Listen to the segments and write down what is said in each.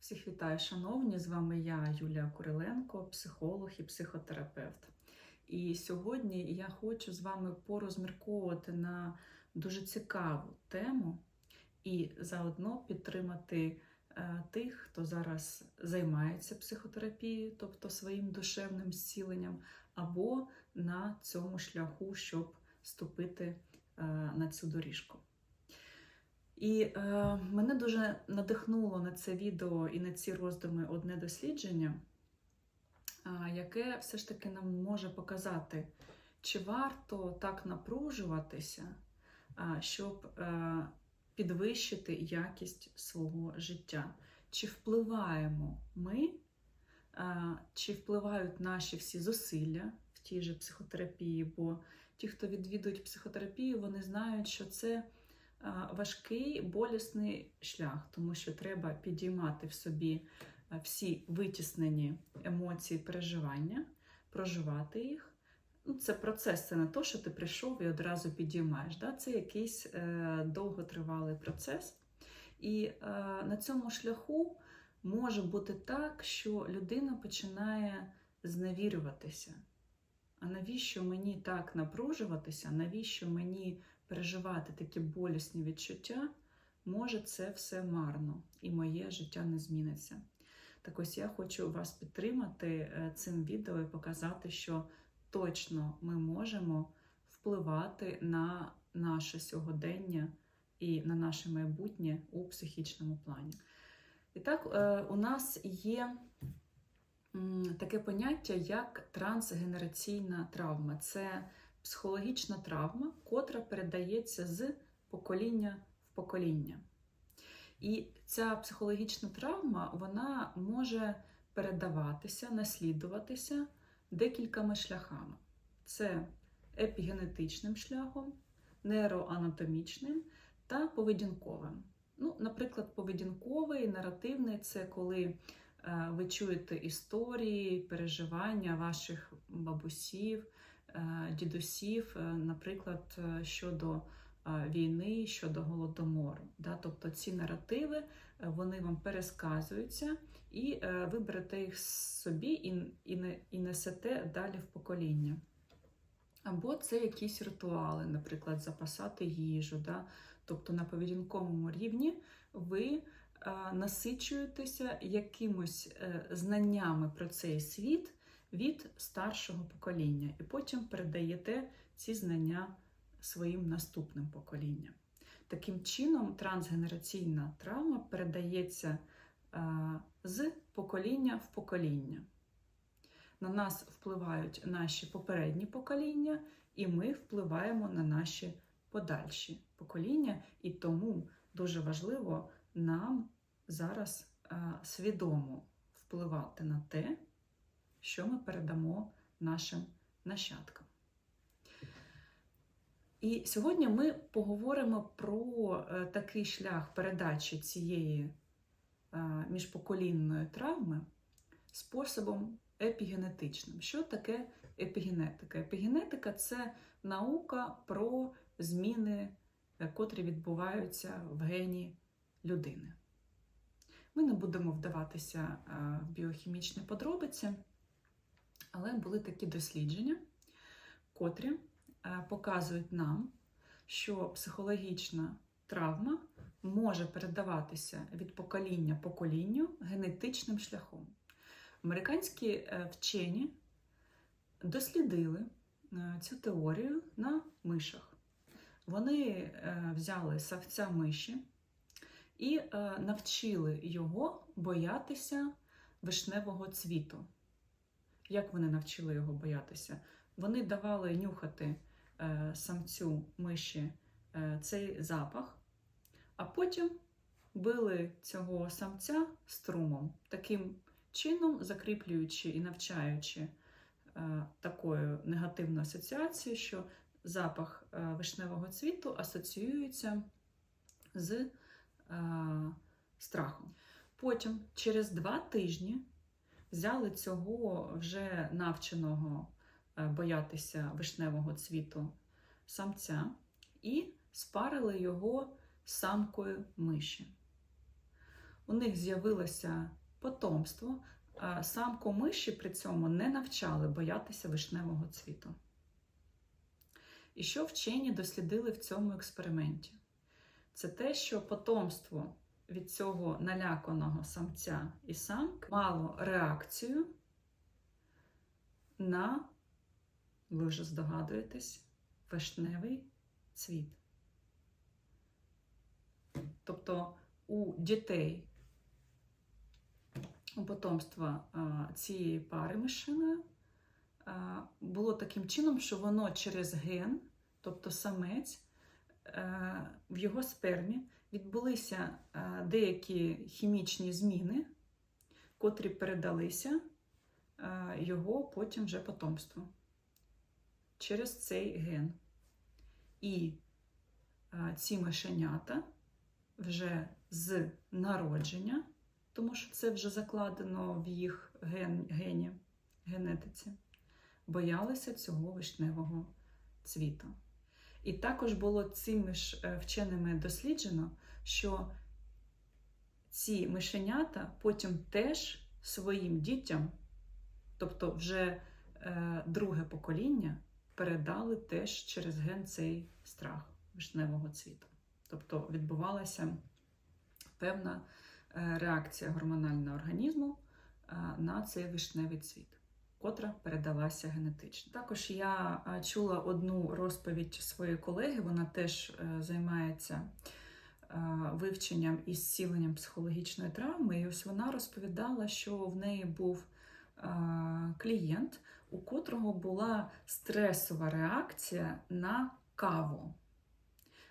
Всіх вітаю, шановні! З вами я, Юлія Куриленко, психолог і психотерапевт. І сьогодні я хочу з вами порозмірковувати на дуже цікаву тему і заодно підтримати е, тих, хто зараз займається психотерапією, тобто своїм душевним зціленням, або на цьому шляху, щоб ступити е, на цю доріжку. І е, мене дуже надихнуло на це відео і на ці роздуми одне дослідження, е, яке все ж таки нам може показати, чи варто так напружуватися, е, щоб е, підвищити якість свого життя. Чи впливаємо ми, е, чи впливають наші всі зусилля в тій же психотерапії? Бо ті, хто відвідують психотерапію, вони знають, що це важкий болісний шлях, тому що треба підіймати в собі всі витіснені емоції, переживання, проживати їх. Ну, Це процес, це не то, що ти прийшов і одразу підіймаєш. Да? Це якийсь е, довготривалий процес. І е, на цьому шляху може бути так, що людина починає зневірюватися. А навіщо мені так напружуватися? Навіщо мені переживати такі болісні відчуття, може це все марно і моє життя не зміниться. Так ось я хочу вас підтримати е, цим відео і показати, що точно ми можемо впливати на наше сьогодення і на наше майбутнє у психічному плані. І так, е, у нас є таке поняття, як трансгенераційна травма. Це психологічна травма, котра передається з покоління в покоління. І ця психологічна травма вона може передаватися, наслідуватися декількома шляхами. Це епігенетичним шляхом, нейроанатомічним та поведінковим. Ну, Наприклад, поведінковий, наративний це коли е, ви чуєте історії, переживання ваших бабусів, дідусів, е, наприклад, е, щодо війни, щодо голодомору. Тобто ці наративи вони вам пересказуються, і ви берете їх собі і несете далі в покоління. Або це якісь ритуали, наприклад, запасати їжу. Да? Тобто на поведінковому рівні ви насичуєтеся якимось знаннями про цей світ від старшого покоління, і потім передаєте ці знання своїм наступним поколінням. Таким чином, трансгенераційна травма передається з покоління в покоління. На нас впливають наші попередні покоління, і ми впливаємо на наші подальші покоління, і тому дуже важливо нам зараз свідомо впливати на те, що ми передамо нашим нащадкам. І сьогодні ми поговоримо про е, такий шлях передачі цієї е, міжпоколінної травми способом епігенетичним. Що таке епігенетика? Епігенетика це наука про зміни, е, котрі відбуваються в гені людини. Ми не будемо вдаватися в біохімічні подробиці. Але були такі дослідження, котрі е, показують нам, що психологічна травма може передаватися від покоління поколінню генетичним шляхом. Американські е, вчені дослідили е, цю теорію на мишах. Вони взяли савця миші і навчили його боятися вишневого цвіту. Як вони навчили його боятися? Вони давали нюхати е, самцю миші е, цей запах, а потім били цього самця струмом, таким чином закріплюючи і навчаючи е, такою негативною асоціацією, що запах е, вишневого цвіту асоціюється з е, страхом. Потім, через два тижні, взяли цього вже навченого е, боятися вишневого цвіту самця і спарили його самкою миші. у них з'явилося потомство, а самку миші при цьому не навчали боятися вишневого цвіту. І що вчені дослідили в цьому експерименті? Це те, що потомство від цього наляканого самця і самки мало реакцію на, ви вже здогадуєтесь, вишневий цвіт. Тобто у дітей у потомства цієї пари мишиною а, було таким чином, що воно через ген, тобто самець, в його спермі відбулися деякі хімічні зміни, котрі передалися його потім вже потомству через цей ген. І ці мишенята вже з народження, тому що це вже закладено в їх ген, гені, генетиці, боялися цього вишневого цвіту. І також було цими ж е, вченими досліджено, що ці мишенята потім теж своїм дітям, тобто вже е, друге покоління, передали теж через ген цей страх вишневого цвіту. Тобто відбувалася певна е, реакція гормонального організму е, на цей вишневий цвіт, котра передалася генетично. Також я е, чула одну розповідь своєї колеги, вона теж займається вивченням і зціленням психологічної травми. І ось вона розповідала, що в неї був клієнт, у котрого була стресова реакція на каву.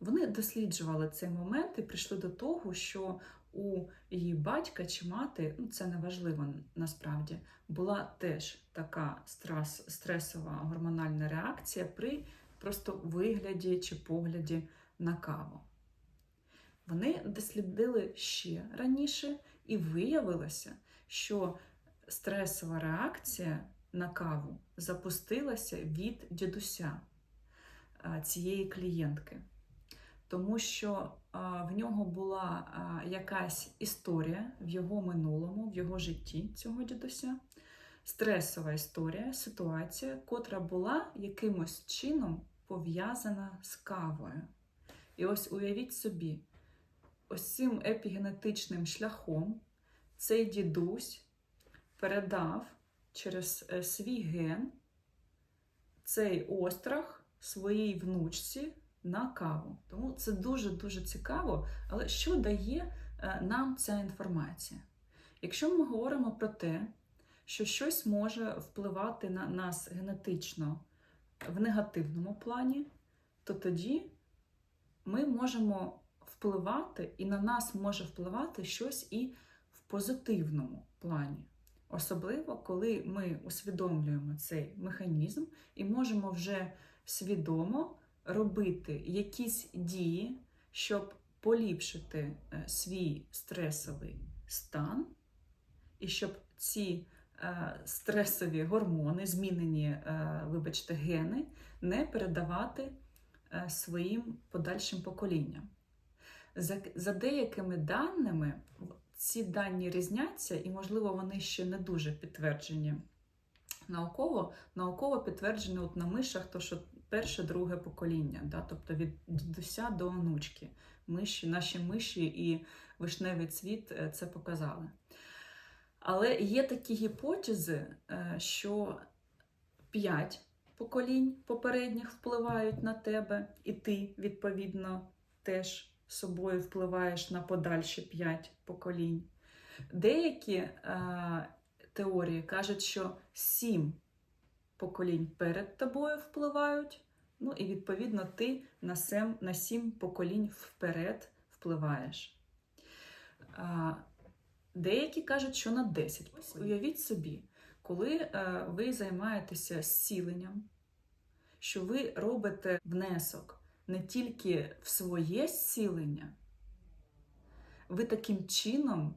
Вони досліджували цей момент і прийшли до того, що у її батька чи мати, ну це не важливо насправді, була теж така стрес, стресова гормональна реакція при просто вигляді чи погляді на каву. Вони дослідили ще раніше, і виявилося, що стресова реакція на каву запустилася від дідуся цієї клієнтки тому що в нього була якась історія в його минулому, в його житті цього дідуся, стресова історія, ситуація, котра була якимось чином пов'язана з кавою. І ось уявіть собі, ось цим епігенетичним шляхом цей дідусь передав через е, свій ген цей острах своїй внучці на каву. Тому це дуже-дуже цікаво. Але що дає е, нам ця інформація? Якщо ми говоримо про те, що щось може впливати на нас генетично в негативному плані, то тоді ми можемо впливати, і на нас може впливати щось і в позитивному плані. Особливо, коли ми усвідомлюємо цей механізм і можемо вже свідомо робити якісь дії, щоб поліпшити е, свій стресовий стан, і щоб ці е, стресові гормони, змінені, е, вибачте, гени, не передавати своїм подальшим поколінням. За, за деякими даними, ці дані різняться, і, можливо, вони ще не дуже підтверджені науково. Науково підтверджені от на мишах, то що перше, друге покоління, да? тобто від дідуся до онучки. Миші, Наші миші і вишневий цвіт е, це показали. Але є такі гіпотези, е, що п'ять поколінь попередніх впливають на тебе, і ти, відповідно, теж собою впливаєш на подальші п'ять поколінь. Деякі е, теорії кажуть, що сім поколінь перед тобою впливають. Ну і, відповідно, ти на сем, на сім поколінь вперед впливаєш. А, Деякі кажуть, що на 10. Ось уявіть собі, коли е, ви займаєтеся зціленням, що ви робите внесок не тільки в своє зцілення, ви таким чином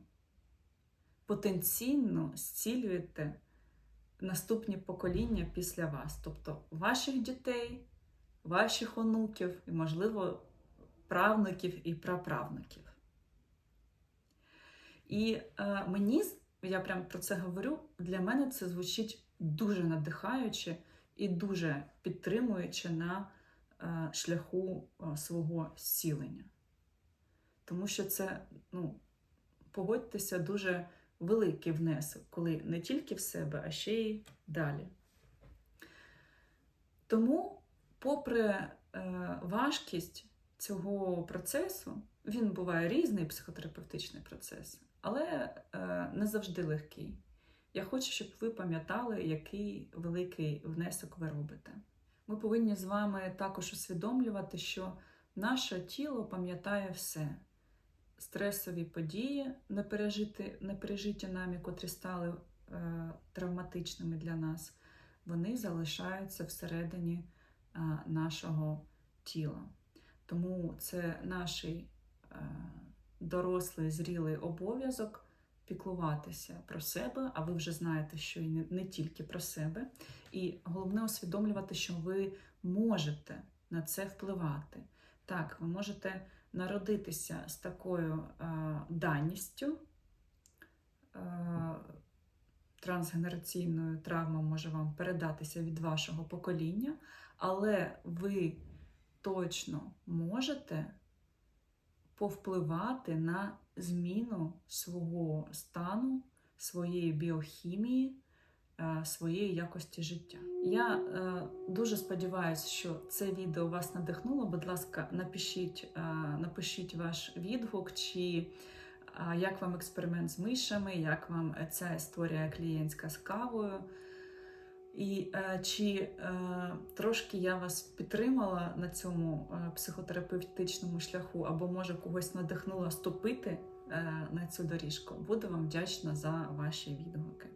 потенційно зцілюєте наступні покоління після вас, тобто ваших дітей, ваших онуків і, можливо, правнуків і праправнуків. І е, мені, я прям про це говорю, для мене це звучить дуже надихаюче і дуже підтримуюче на е, шляху е, свого зцілення. Тому що це, ну, погодьтеся, дуже великий внесок, коли не тільки в себе, а ще й далі. Тому, попри е, важкість цього процесу, він буває різний психотерапевтичний процес, але е, не завжди легкий. Я хочу, щоб ви пам'ятали, який великий внесок ви робите. Ми повинні з вами також усвідомлювати, що наше тіло пам'ятає все. Стресові події, не пережиті нами, котрі стали е, травматичними для нас, вони залишаються всередині е, нашого тіла. Тому це наш е, дорослий, зрілий обов'язок піклуватися про себе, а ви вже знаєте, що і не, не тільки про себе. І головне усвідомлювати, що ви можете на це впливати. Так, ви можете народитися з такою е, даністю. Е, трансгенераційною травма може вам передатися від вашого покоління, але ви точно можете повпливати на зміну свого стану, своєї біохімії, своєї якості життя. Я е, дуже сподіваюся, що це відео вас надихнуло. Будь ласка, напишіть, е, напишіть ваш відгук, чи е, як вам експеримент з мишами, як вам ця історія клієнтська з кавою. І е, чи е, трошки я вас підтримала на цьому е, психотерапевтичному шляху, або може когось надихнула ступити е, на цю доріжку. Буду вам вдячна за ваші відгуки.